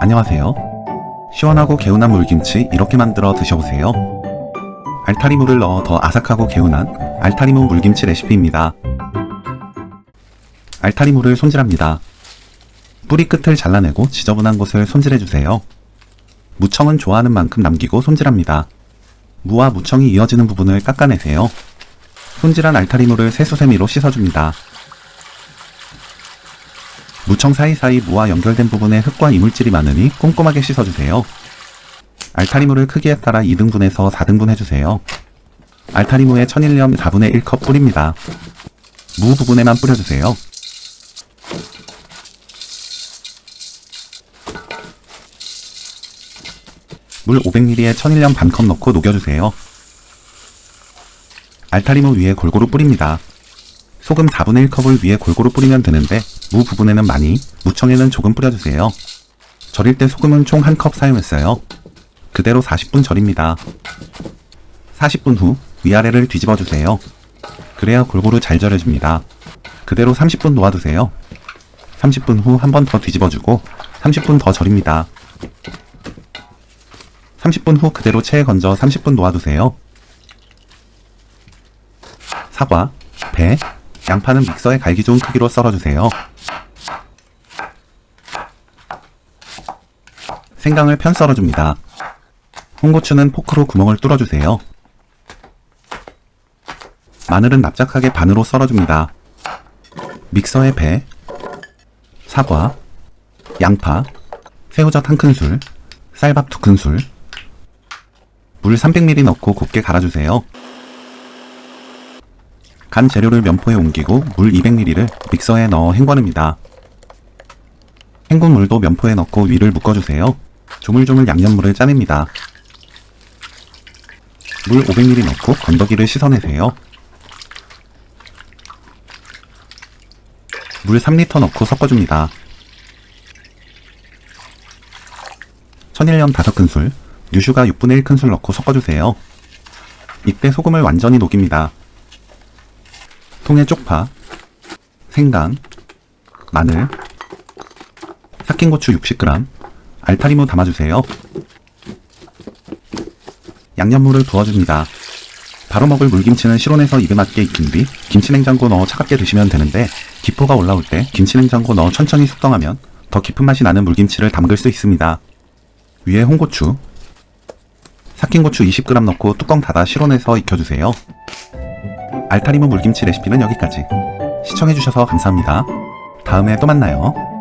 안녕하세요. 시원하고 개운한 물김치 이렇게 만들어 드셔보세요. 알타리무를 넣어 더 아삭하고 개운한 알타리무 물김치 레시피입니다. 알타리무를 손질합니다. 뿌리 끝을 잘라내고 지저분한 곳을 손질해주세요. 무청은 좋아하는 만큼 남기고 손질합니다. 무와 무청이 이어지는 부분을 깎아내세요. 손질한 알타리무를 세수세미로 씻어줍니다. 무청 사이사이 무와 연결된 부분에 흙과 이물질이 많으니 꼼꼼하게 씻어주세요. 알타리무를 크기에 따라 2등분에서 4등분 해주세요. 알타리무에 천일염 4분의 1컵 뿌립니다. 무 부분에만 뿌려주세요. 물 500ml에 천일염 반컵 넣고 녹여주세요. 알타리무 위에 골고루 뿌립니다. 소금 4분의 1컵을 위에 골고루 뿌리면 되는데 무 부분에는 많이, 무청에는 조금 뿌려주세요. 절일 때 소금은 총 1컵 사용했어요. 그대로 40분 절입니다. 40분 후 위아래를 뒤집어 주세요. 그래야 골고루 잘 절여집니다. 그대로 30분 놓아두세요. 30분 후 한 번 더 뒤집어주고 30분 더 절입니다. 30분 후 그대로 체에 건져 30분 놓아두세요. 사과, 배, 양파는 믹서에 갈기 좋은 크기로 썰어주세요. 생강을 편 썰어줍니다. 홍고추는 포크로 구멍을 뚫어주세요. 마늘은 납작하게 반으로 썰어줍니다. 믹서에 배, 사과, 양파, 새우젓 한 큰술, 쌀밥 두 큰술, 물 300ml 넣고 곱게 갈아주세요. 간 재료를 면포에 옮기고 물 200ml를 믹서에 넣어 헹궈냅니다. 헹군 물도 면포에 넣고 위를 묶어주세요. 조물조물 양념물을 짜냅니다. 물 500ml 넣고 건더기를 씻어내세요. 물 3리터 넣고 섞어줍니다. 천일염 5큰술, 유슈가 6분의 1큰술 넣고 섞어주세요. 이때 소금을 완전히 녹입니다. 통에 쪽파, 생강, 마늘, 삭힌 고추 60g, 알타리무 담아주세요. 양념물을 부어줍니다. 바로 먹을 물김치는 실온에서 입에 맞게 익힌 뒤 김치냉장고 넣어 차갑게 드시면 되는데 기포가 올라올 때 김치냉장고 넣어 천천히 숙성하면 더 깊은 맛이 나는 물김치를 담글 수 있습니다. 위에 홍고추, 삭힌 고추 20g 넣고 뚜껑 닫아 실온에서 익혀주세요. 알타리무 물김치 레시피는 여기까지. 시청해주셔서 감사합니다. 다음에 또 만나요.